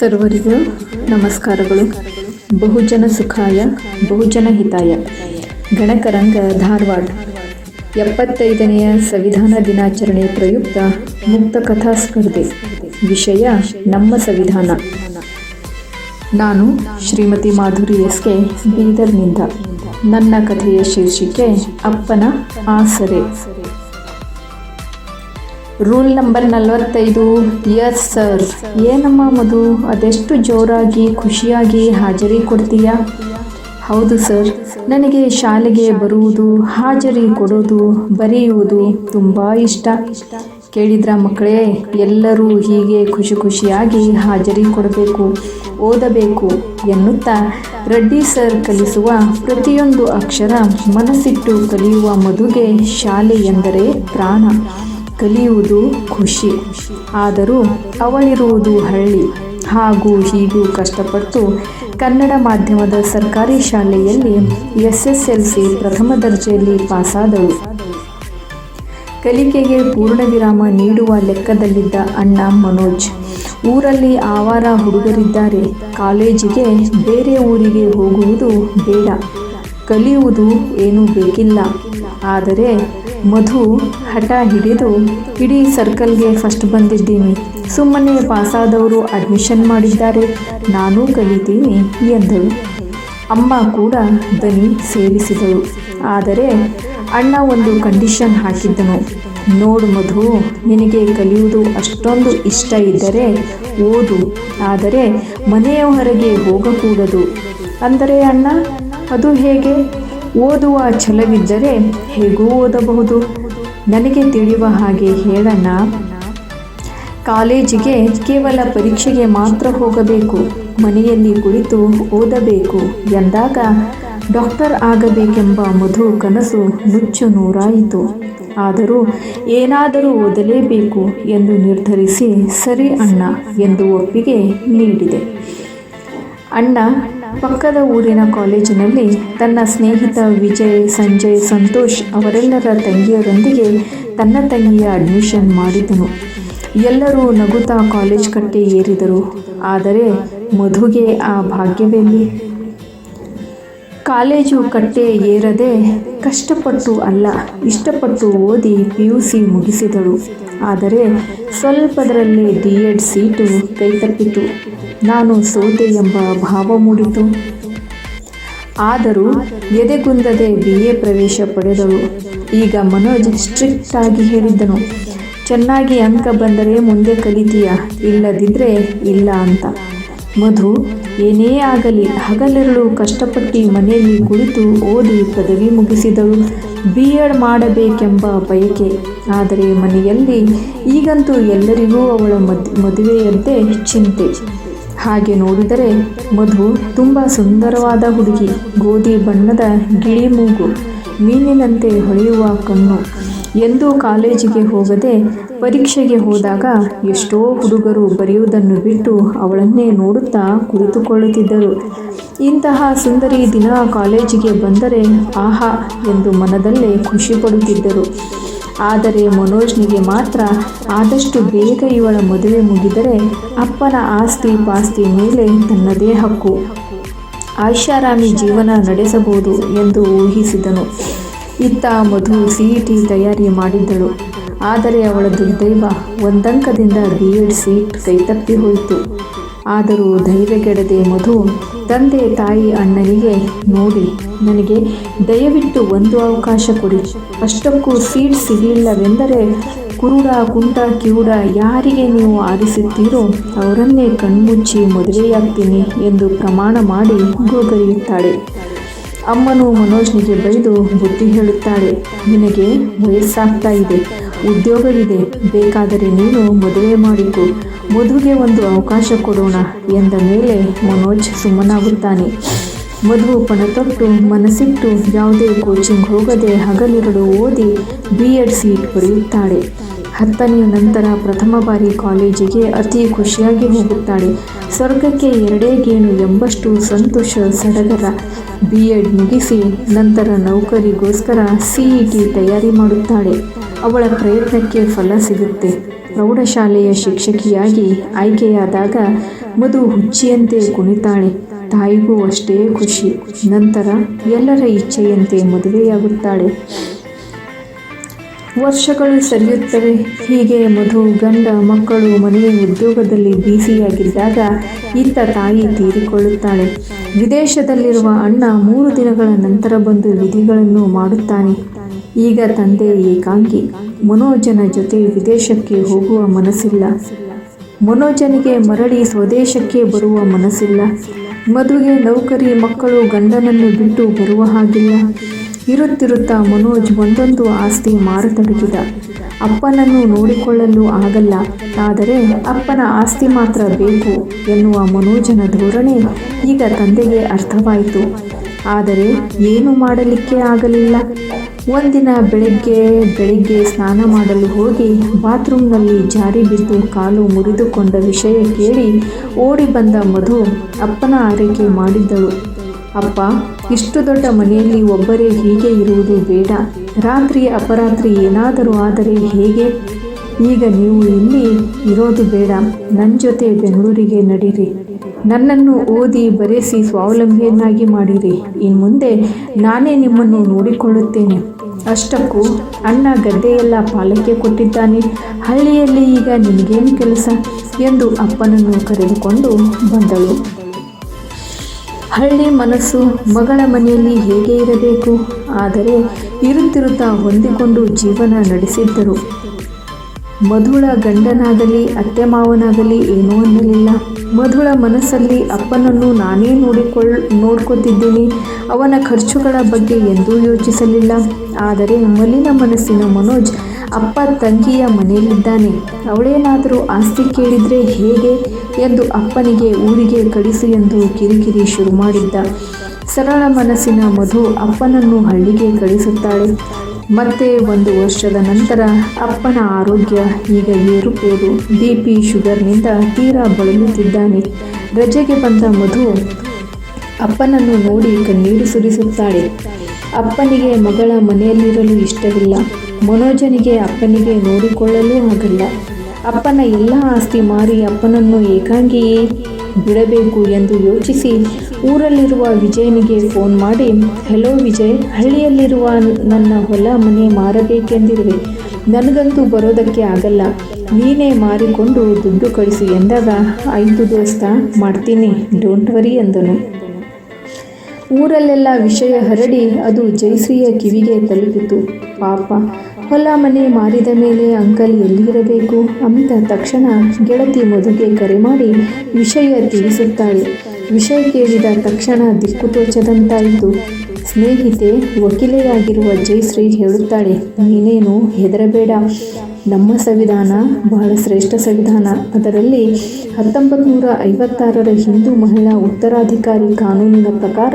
ಸರ್ವರಿಗೂ ನಮಸ್ಕಾರಗಳು. ಬಹುಜನ ಸುಖಾಯ, ಬಹುಜನ ಹಿತಾಯ. ಗಣಕರಂಗ ಧಾರವಾಡ. ಎಪ್ಪತ್ತೈದನೆಯ ಸಂವಿಧಾನ ದಿನಾಚರಣೆ ಪ್ರಯುಕ್ತ ಮುಕ್ತ ಕಥಾ ಸ್ಪರ್ಧೆ. ವಿಷಯ, ನಮ್ಮ ಸಂವಿಧಾನ. ನಾನು ಶ್ರೀಮತಿ ಮಾಧುರಿ ಎಸ್ ಕೆ ಬೀದರ್ನಿಂದ. ನನ್ನ ಕಥೆಯ ಶೀರ್ಷಿಕೆ, ಅಪ್ಪನ ಆಸರೆ. ರೂಲ್ ನಂಬರ್ ನಲವತ್ತೈದು ಯಸ್ ಸರ್ ಏನಮ್ಮ ಮಧು, ಅದೆಷ್ಟು ಜೋರಾಗಿ, ಖುಷಿಯಾಗಿ ಹಾಜರಿ ಕೊಡ್ತೀಯಾ? ಹೌದು ಸರ್ ನನಗೆ ಶಾಲೆಗೆ ಬರುವುದು, ಹಾಜರಿ ಕೊಡೋದು, ಬರೆಯುವುದು ತುಂಬ ಇಷ್ಟ. ಕೇಳಿದ್ರ ಮಕ್ಕಳೇ, ಎಲ್ಲರೂ ಹೀಗೆ ಖುಷಿ ಖುಷಿಯಾಗಿ ಹಾಜರಿ ಕೊಡಬೇಕು, ಓದಬೇಕು ಎನ್ನುತ್ತಾ ರೆಡ್ಡಿ ಸರ್ ಕಲಿಸುವ ಪ್ರತಿಯೊಂದು ಅಕ್ಷರ ಮನಸ್ಸಿಟ್ಟು ಕಲಿಯುವ ಮಧುಗೆ ಶಾಲೆ ಎಂದರೆ ಪ್ರಾಣ. ಕಲಿಯುವುದು ಖುಷಿ. ಆದರೂ ಅವಳಿರುವುದು ಹಳ್ಳಿ. ಹಾಗೂ ಹೀಗೂ ಕಷ್ಟಪಟ್ಟು ಕನ್ನಡ ಮಾಧ್ಯಮದ ಸರ್ಕಾರಿ ಶಾಲೆಯಲ್ಲಿ ಎಸ್ ಎಸ್ ಎಲ್ ಸಿ ಪ್ರಥಮ ದರ್ಜೆಯಲ್ಲಿ ಪಾಸಾದಳು. ಕಲಿಕೆಗೆ ಪೂರ್ಣ ವಿರಾಮ ನೀಡುವ ಲೆಕ್ಕದಲ್ಲಿದ್ದ ಅಣ್ಣ ಮನೋಜ್. ಊರಲ್ಲಿ ಆವಾರ ಹುಡುಗರಿದ್ದಾರೆ. ಕಾಲೇಜಿಗೆ ಬೇರೆ ಊರಿಗೆ ಹೋಗುವುದು ಬೇಡ. ಕಲಿಯುವುದು ಏನೂ ಬೇಕಿಲ್ಲ. ಆದರೆ ಮಧು ಹಠ ಹಿಡಿದು, ಇಡೀ ಸರ್ಕಲ್ಗೆ ಫಸ್ಟ್ ಬಂದಿದ್ದೀನಿ. ಸುಮ್ಮನೆ ಪಾಸಾದವರು ಅಡ್ಮಿಷನ್ ಮಾಡಿದ್ದಾರೆ. ನಾನೂ ಕಲಿತೀನಿ ಎಂದಳು. ಅಮ್ಮ ಕೂಡ ದನಿ ಸೇರಿಸಿದಳು. ಆದರೆ ಅಣ್ಣ ಒಂದು ಕಂಡೀಷನ್ ಹಾಕಿದ್ದನು. ನೋಡು ಮಧು, ನಿನಗೆ ಕಲಿಯುವುದು ಅಷ್ಟೊಂದು ಇಷ್ಟ ಇದ್ದರೆ ಓದು. ಆದರೆ ಮನೆಯ ಹೊರಗೆ ಹೋಗಕೂಡದು. ಅಂದರೆ ಅಣ್ಣ, ಅದು ಹೇಗೆ? ಓದುವ ಛಲವಿದ್ದರೆ ಹೇಗೂ ಓದಬಹುದು? ನನಗೆ ತಿಳಿಯುವ ಹಾಗೆ ಹೇಳಣ್ಣ. ಕಾಲೇಜಿಗೆ ಕೇವಲ ಪರೀಕ್ಷೆಗೆ ಮಾತ್ರ ಹೋಗಬೇಕು, ಮನೆಯಲ್ಲಿ ಕುಳಿತು ಓದಬೇಕು ಎಂದಾಗ ಡಾಕ್ಟರ್ ಆಗಬೇಕೆಂಬ ಮಧು ಕನಸು ನುಚ್ಚು ನೂರಾಯಿತು. ಆದರೂ ಏನಾದರೂ ಓದಲೇಬೇಕು ಎಂದು ನಿರ್ಧರಿಸಿ ಸರಿ ಅಣ್ಣ ಎಂದು ಒಪ್ಪಿಗೆ ನೀಡಿದೆ. ಅಣ್ಣ ಪಕ್ಕದ ಊರಿನ ಕಾಲೇಜಿನಲ್ಲಿ ತನ್ನ ಸ್ನೇಹಿತ ವಿಜಯ್, ಸಂಜಯ್, ಸಂತೋಷ್ ಅವರೆಲ್ಲರ ತಂಗಿಯರೊಂದಿಗೆ ತನ್ನ ತಂಗಿಯ ಅಡ್ಮಿಷನ್ ಮಾಡಿದನು. ಎಲ್ಲರೂ ನಗುತ್ತಾ ಕಾಲೇಜ್ ಕಟ್ಟೆ ಏರಿದರು. ಆದರೆ ಮಧುಗೆ ಆ ಭಾಗ್ಯವೆಲ್ಲಿ ಕಾಲೇಜು ಕಟ್ಟೆ ಏರದೆ ಕಷ್ಟಪಟ್ಟು ಅಲ್ಲ, ಇಷ್ಟಪಟ್ಟು ಓದಿ ಪಿ ಯು ಸಿ ಮುಗಿಸಿದಳು. ಆದರೆ ಸ್ವಲ್ಪದರಲ್ಲಿ ಡಿ ಎಡ್ ಸೀಟು ಕೈತಪ್ಪಿತು. ನಾನು ಸೋತೆ ಎಂಬ ಭಾವ ಮೂಡಿತು. ಆದರೂ ಎದೆಗುಂದದೆ ಬಿ ಎ ಪ್ರವೇಶ ಪಡೆದಳು. ಈಗ ಮನೋಜ್ ಸ್ಟ್ರಿಕ್ಟ್ ಆಗಿ ಹೇಳಿದ್ದನು. ಚೆನ್ನಾಗಿ ಅಂಕ ಬಂದರೆ ಮುಂದೆ ಕಲಿತೀಯ ಇಲ್ಲದಿದ್ದರೆ ಇಲ್ಲ ಅಂತ. ಮಧು, ಏನೇ ಆಗಲಿ, ಹಗಲೆರಳು ಕಷ್ಟಪಟ್ಟು ಮನೆಯಲ್ಲಿ ಕುಳಿತು ಓದಿ ಪದವಿ ಮುಗಿಸಿದಳು. ಬಿ ಎಡ್ ಮಾಡಬೇಕೆಂಬ ಬಯಕೆ. ಆದರೆ ಮನೆಯಲ್ಲಿ ಈಗಂತೂ ಎಲ್ಲರಿಗೂ ಅವಳ ಮದ್, ಮದುವೆಯಂತೆ ಚಿಂತೆ. ಹಾಗೆ ನೋಡಿದರೆ ಮಧು ತುಂಬ ಸುಂದರವಾದ ಹುಡುಗಿ, ಗೋಧಿ ಬಣ್ಣದ ಗಿಳಿ ಮೂಗು, ಮೀನಿನಂತೆ ಹೊಳೆಯುವ ಕಣ್ಣು. ಎಂದೂ ಕಾಲೇಜಿಗೆ ಹೋಗದೆ ಪರೀಕ್ಷೆಗೆ ಹೋದಾಗ ಎಷ್ಟೋ ಹುಡುಗರು ಬರೆಯುವುದನ್ನು ಬಿಟ್ಟು ಅವಳನ್ನೇ ನೋಡುತ್ತಾ ಕುಳಿತುಕೊಳ್ಳುತ್ತಿದ್ದರು. ಇಂತಹ ಸುಂದರಿ ದಿನ ಕಾಲೇಜಿಗೆ ಬಂದರೆ ಆಹಾ ಎಂದು ಮನದಲ್ಲೇ ಖುಷಿ ಪಡುತ್ತಿದ್ದರು. ಆದರೆ ಮನೋಜ್ನಿಗೆ ಮಾತ್ರ ಆದಷ್ಟು ಬೇಗ ಇವಳ ಮದುವೆ ಮುಗಿದರೆ ಅಪ್ಪನ ಆಸ್ತಿ ಪಾಸ್ತಿ ಮೇಲೆ ತನ್ನದೇ ಹಕ್ಕು ಐಷಾರಾಮಿ ಜೀವನ ನಡೆಸಬಹುದು ಎಂದು ಊಹಿಸಿದನು. ಇತ್ತ ಮಧು ಸಿ ಇ ಟಿ ತಯಾರಿ ಮಾಡಿದ್ದಳು. ಆದರೆ ಅವಳ ದುರ್ದೈವ ಒಂದಂಕದಿಂದ ಬಿ ಎಡ್ ಸೀಟ್ ಕೈತಪ್ಪಿ ಹೋಯಿತು. ಆದರೂ ಧೈರ್ಯಗೆಡದೆ ಮಧು ತಂದೆ ತಾಯಿ ಅಣ್ಣನಿಗೆ ನೋಡಿ, ನನಗೆ ದಯವಿಟ್ಟು ಒಂದು ಅವಕಾಶ ಕೊಡಿ. ಅಷ್ಟಕ್ಕೂ ಸೀಟ್ ಸಿಗಲಿಲ್ಲವೆಂದರೆ ಕುರುಡ, ಕುಂಟ, ಕಿವುಡ ಯಾರಿಗೆ ನೀವು ಆರಿಸುತ್ತೀರೋ ಅವರನ್ನೇ ಕಣ್ಮುಚ್ಚಿ ಮದುವೆಯಾಗ್ತೀನಿ ಎಂದು ಪ್ರಮಾಣ ಮಾಡಿ ಗೋಗರಿಯುತ್ತಾಳೆ ಅಮ್ಮನು ಮನೋಜ್ನಿಗೆ ಬೈದು ಬುದ್ಧಿ ಹೇಳುತ್ತಾಳೆ, ನಿನಗೆ ವಯಸ್ಸಾಗ್ತಾ ಇದೆ, ಉದ್ಯೋಗವಿದೆ, ಬೇಕಾದರೆ ನೀನು ಮದುವೆ ಮಾಡಿಕೊ. ಮಧುಗೆ ಒಂದು ಅವಕಾಶ ಕೊಡೋಣ ಎಂದ ಮೇಲೆ ಮನೋಜ್ ಸುಮ್ಮನಾಗುತ್ತಾನೆ. ಮಧು ಪಣತೊಟ್ಟು ಮನಸ್ಸಿಟ್ಟು ಯಾವುದೇ ಕೋಚಿಂಗ್ ಹೋಗದೆ ಹಗಲಿರಳು ಓದಿ ಬಿ ಎಡ್ ಸೀಟ್ ಪಡೆಯುತ್ತಾಳೆ. ಹತ್ತನೆಯ ನಂತರ ಪ್ರಥಮ ಬಾರಿ ಕಾಲೇಜಿಗೆ ಅತಿ ಖುಷಿಯಾಗಿ ಹೋಗುತ್ತಾಳೆ. ಸ್ವರ್ಗಕ್ಕೆ ಎರಡೇ ಗೇಣು ಎಂಬಷ್ಟು ಸಂತೋಷ ಸಡಗರ. ಬಿ ಎಡ್ ಮುಗಿಸಿ ನಂತರ ನೌಕರಿಗೋಸ್ಕರ ಸಿ ಇ ಟಿ ತಯಾರಿ ಮಾಡುತ್ತಾಳೆ. ಅವಳ ಪ್ರಯತ್ನಕ್ಕೆ ಫಲ ಸಿಗುತ್ತೆ. ಪ್ರೌಢಶಾಲೆಯ ಶಿಕ್ಷಕಿಯಾಗಿ ಆಯ್ಕೆಯಾದಾಗ ಮಧು ಹುಚ್ಚಿಯಂತೆ ಕುಣಿತಾಳೆ. ತಾಯಿಗೂ ಅಷ್ಟೇ ಖುಷಿ. ನಂತರ ಎಲ್ಲರ ಇಚ್ಛೆಯಂತೆ ಮದುವೆಯಾಗುತ್ತಾಳೆ. ವರ್ಷಗಳು ಸರಿಯುತ್ತವೆ. ಹೀಗೆ ಮಧು ಗಂಡ ಮಕ್ಕಳು ಮನೆಯ ಉದ್ಯೋಗದಲ್ಲಿ ಬೀಸಿಯಾಗಿದ್ದಾಗ ಇತ್ತ ತಾಯಿ ತೀರಿಕೊಳ್ಳುತ್ತಾಳೆ. ವಿದೇಶದಲ್ಲಿರುವ ಅಣ್ಣ ಮೂರು ದಿನಗಳ ನಂತರ ಬಂದು ವಿಧಿಗಳನ್ನು ಮಾಡುತ್ತಾನೆ. ಈಗ ತಂದೆ ಏಕಾಂಗಿ. ಮನೋಜನ ಜೊತೆ ವಿದೇಶಕ್ಕೆ ಹೋಗುವ ಮನಸ್ಸಿಲ್ಲ. ಮನೋಜನಿಗೆ ಮರಳಿ ಸ್ವದೇಶಕ್ಕೆ ಬರುವ ಮನಸ್ಸಿಲ್ಲ. ಮದುವೆ ನೌಕರಿ, ಮಕ್ಕಳು, ಗಂಡನನ್ನು ಬಿಟ್ಟು ಬರುವ ಹಾಗಿಲ್ಲ. ಇರುತ್ತಿರುತ್ತಾ ಮನೋಜ್ ಒಂದೊಂದು ಆಸ್ತಿ ಮಾರತೊಡಗಿದ. ಅಪ್ಪನನ್ನು ನೋಡಿಕೊಳ್ಳಲು ಆಗಲ್ಲ. ಆದರೆ ಅಪ್ಪನ ಆಸ್ತಿ ಮಾತ್ರ ಬೇಕು ಎನ್ನುವ ಮನೋಜನ ಧೋರಣೆ ಈಗ ತಂದೆಗೆ ಅರ್ಥವಾಯಿತು. ಆದರೆ ಏನು ಮಾಡಲಿಕ್ಕೆ ಆಗಲಿಲ್ಲ? ಒಂದಿನ ಬೆಳಗ್ಗೆ, ಬೆಳಿಗ್ಗೆ ಸ್ನಾನ ಮಾಡಲು ಹೋಗಿ ಬಾತ್ರೂಮ್ನಲ್ಲಿ ಜಾರಿ ಬಿದ್ದು ಕಾಲು ಮುರಿದುಕೊಂಡ ವಿಷಯ ಕೇಳಿ ಓಡಿ ಬಂದ ಮಧು ಅಪ್ಪನ ಆರೈಕೆ ಮಾಡಿದ್ದಳು. ಅಪ್ಪ, ಇಷ್ಟು ದೊಡ್ಡ ಮನೆಯಲ್ಲಿ ಒಬ್ಬರೇ ಹೀಗೆ ಇರುವುದು ಬೇಡ. ರಾತ್ರಿ ಅಪರಾತ್ರಿ ಏನಾದರೂ ಆದರೆ ಹೇಗೆ? ಈಗ ನೀವು ಇಲ್ಲಿ ಇರೋದು ಬೇಡ. ನನ್ನ ಜೊತೆ ಬೆಂಗಳೂರಿಗೆ ನಡೀರಿ. ನನ್ನನ್ನು ಓದಿ ಬರೆಸಿ ಸ್ವಾವಲಂಬಿಯನ್ನಾಗಿ ಮಾಡಿರಿ. ಇನ್ನು ಮುಂದೆ ನಾನೇ ನಿಮ್ಮನ್ನು ನೋಡಿಕೊಳ್ಳುತ್ತೇನೆ. ಅಷ್ಟಕ್ಕೂ ಅಣ್ಣ ಗದ್ದೆಯೆಲ್ಲ ಪಾಲಕ್ಕೆ ಕೊಟ್ಟಿದ್ದಾನೆ. ಹಳ್ಳಿಯಲ್ಲಿ ಈಗ ನಿನಗೇನು ಕೆಲಸ? ಎಂದು ಅಪ್ಪನನ್ನು ಕರೆದುಕೊಂಡು ಬಂದಳು. ಹಳ್ಳಿ ಮನಸ್ಸು ಮಗಳ ಮನೆಯಲ್ಲಿ ಹೇಗೆ ಇರಬೇಕು? ಆದರೆ ಇರುತ್ತಿರುತ್ತಾ ಹೊಂದಿಕೊಂಡು ಜೀವನ ನಡೆಸಿದ್ದರು. ಮಧುಳ ಗಂಡನಾಗಲಿ, ಅತ್ತೆ ಮಾವನಾಗಲಿ ಏನೂ ಅನ್ನಲಿಲ್ಲ. ಮಧುಳ ಮನಸ್ಸಲ್ಲಿ ಅಪ್ಪನನ್ನು ನಾನೇ ನೋಡಿಕೊಳ್ಳ ನೋಡ್ಕೊತಿದ್ದೀನಿ. ಅವನ ಖರ್ಚುಗಳ ಬಗ್ಗೆ ಎಂದೂ ಯೋಚಿಸಲಿಲ್ಲ. ಆದರೆ ಮಲಿನ ಮನಸ್ಸಿನ ಮನೋಜ್ ಅಪ್ಪ ತಂಗಿಯ ಮನೆಯಲ್ಲಿದ್ದಾನೆ. ಅವಳೇನಾದರೂ ಆಸ್ತಿ ಕೇಳಿದರೆ ಹೇಗೆ ಎಂದು ಅಪ್ಪನಿಗೆ ಊರಿಗೆ ಕಳಿಸು ಎಂದು ಕಿರಿಕಿರಿ ಶುರು ಮಾಡಿದ್ದ. ಸರಳ ಮನಸ್ಸಿನ ಮಧು ಅಪ್ಪನನ್ನು ಹಳ್ಳಿಗೆ ಕಳಿಸುತ್ತಾಳೆ. ಮತ್ತೆ ಒಂದು ವರ್ಷದ ನಂತರ ಅಪ್ಪನ ಆರೋಗ್ಯ ಈಗ ಏರುಪೇರು ಬಿ ಪಿ ಶುಗರ್ನಿಂದ ತೀರಾ ಬಳಲುತ್ತಿದ್ದಾನೆ. ರಜೆಗೆ ಬಂದ ಮಧು ಅಪ್ಪನನ್ನು ನೋಡಿ ಕಣ್ಣೀರು ಸುರಿಸುತ್ತಾಳೆ. ಅಪ್ಪನಿಗೆ ಮಗಳ ಮನೆಯಲ್ಲಿರಲು ಇಷ್ಟವಿಲ್ಲ. ಮನೋಜನಿಗೆ ಅಪ್ಪನಿಗೆ ನೋಡಿಕೊಳ್ಳಲೂ ಆಗಲ್ಲ. ಅಪ್ಪನ ಎಲ್ಲ ಆಸ್ತಿ ಮಾರಿ ಅಪ್ಪನನ್ನು ಏಕಾಂಗಿಯೇ ಬಿಡಬೇಕು ಎಂದು ಯೋಚಿಸಿ ಊರಲ್ಲಿರುವ ವಿಜಯನಿಗೆ ಫೋನ್ ಮಾಡಿ, ಹೆಲೋ ವಿಜಯ್, ಹಳ್ಳಿಯಲ್ಲಿರುವ ನನ್ನ ಹೊಲ ಮನೆ ಮಾರಬೇಕೆಂದಿರುವೆ. ನನಗಂತೂ ಬರೋದಕ್ಕೆ ಆಗಲ್ಲ. ನೀನೇ ಮಾರಿಕೊಂಡು ದುಡ್ಡು ಕಳಿಸಿ ಎಂದಾಗ ಐದು ದೋಸ್ತ ಮಾಡ್ತೀನಿ ಡೋಂಟ್ ವರಿ ಎಂದನು ಊರಲ್ಲೆಲ್ಲ ವಿಷಯ ಹರಡಿ ಅದು ಜಯಶ್ರೀಯ ಕಿವಿಗೆ ತಲುಪಿತು. ಪಾಪ ಹೊಲ ಮನೆ ಮಾರಿದ ಮೇಲೆ ಅಂಕಲ್ ಎಲ್ಲಿರಬೇಕು? ಅಂದ ತಕ್ಷಣ ಗೆಳತಿ ಮಧುಗೆ ಕರೆ ಮಾಡಿ ವಿಷಯ ತಿಳಿಸುತ್ತಾಳೆ. ವಿಷಯ ಕೇಳಿದ ತಕ್ಷಣ ದಿಕ್ಕು ತೋಚದಂತಾಯಿತು. ಸ್ನೇಹಿತೆ, ವಕೀಲೆಯಾಗಿರುವ ಜಯಶ್ರೀ ಹೇಳುತ್ತಾಳೆ, ನೀನೇನು ಹೆದರಬೇಡ. ನಮ್ಮ ಸಂವಿಧಾನ ಬಹಳ ಶ್ರೇಷ್ಠ ಸಂವಿಧಾನ. ಅದರಲ್ಲಿ ಹತ್ತೊಂಬತ್ತು ನೂರ ಐವತ್ತಾರರ ಹಿಂದೂ ಮಹಿಳಾ ಉತ್ತರಾಧಿಕಾರಿ ಕಾನೂನಿನ ಪ್ರಕಾರ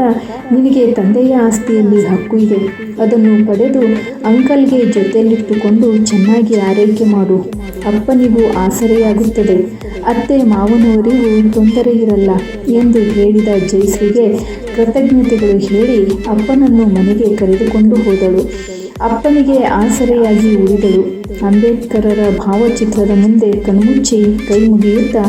ನಿನಗೆ ತಂದೆಯ ಆಸ್ತಿಯಲ್ಲಿ ಹಕ್ಕು ಇದೆ. ಅದನ್ನು ಪಡೆದು ಅಂಕಲ್ಗೆ ಜೊತೆಯಲ್ಲಿಟ್ಟುಕೊಂಡು ಚೆನ್ನಾಗಿ ಆರೈಕೆ ಮಾಡು. ಅಪ್ಪನಿಗೂ ಆಸರೆಯಾಗುತ್ತದೆ. ಅತ್ತೆ ಮಾವನವರಿಗೂ ತೊಂದರೆ ಇರಲ್ಲ ಎಂದು ಹೇಳಿದ ಜೈಸ್ರಿಗೆ ಕೃತಜ್ಞತೆಗಳು ಹೇಳಿ ಅಪ್ಪನನ್ನು ಮನೆಗೆ ಕರೆದುಕೊಂಡು ಹೋದಳು. ಅಪ್ಪನಿಗೆ ಆಸರೆಯಾಗಿ ಉಳಿದಳು. ಅಂಬೇಡ್ಕರರ ಭಾವಚಿತ್ರದ ಮುಂದೆ ಕಣ್ಮುಚ್ಚಿ ಕೈ ಮುಗಿಯುತ್ತಾ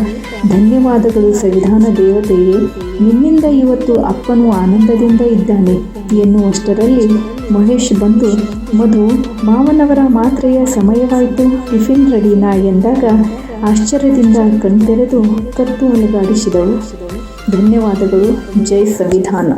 ಧನ್ಯವಾದಗಳು ಸಂವಿಧಾನ ದೇವತೆಯೇ. ನಿನ್ನಿಂದ ಇವತ್ತು ಅಪ್ಪನು ಆನಂದದಿಂದ ಇದ್ದಾನೆ ಎನ್ನುವಷ್ಟರಲ್ಲಿ ಮಹೇಶ್ ಬಂದು, ಮಧು, ಮಾವನವರ ಮಾತ್ರೆಯ ಸಮಯವಾಯಿತು, ಟಿಫಿನ್ ರೆಡಿನಾ? ಎಂದಾಗ ಆಶ್ಚರ್ಯದಿಂದ ಕಣ್ತೆರೆದು ಕತ್ತು ಅಲುಗಾಡಿಸಿದಳು ಧನ್ಯವಾದಗಳು, ಜೈ ಸಂವಿಧಾನ.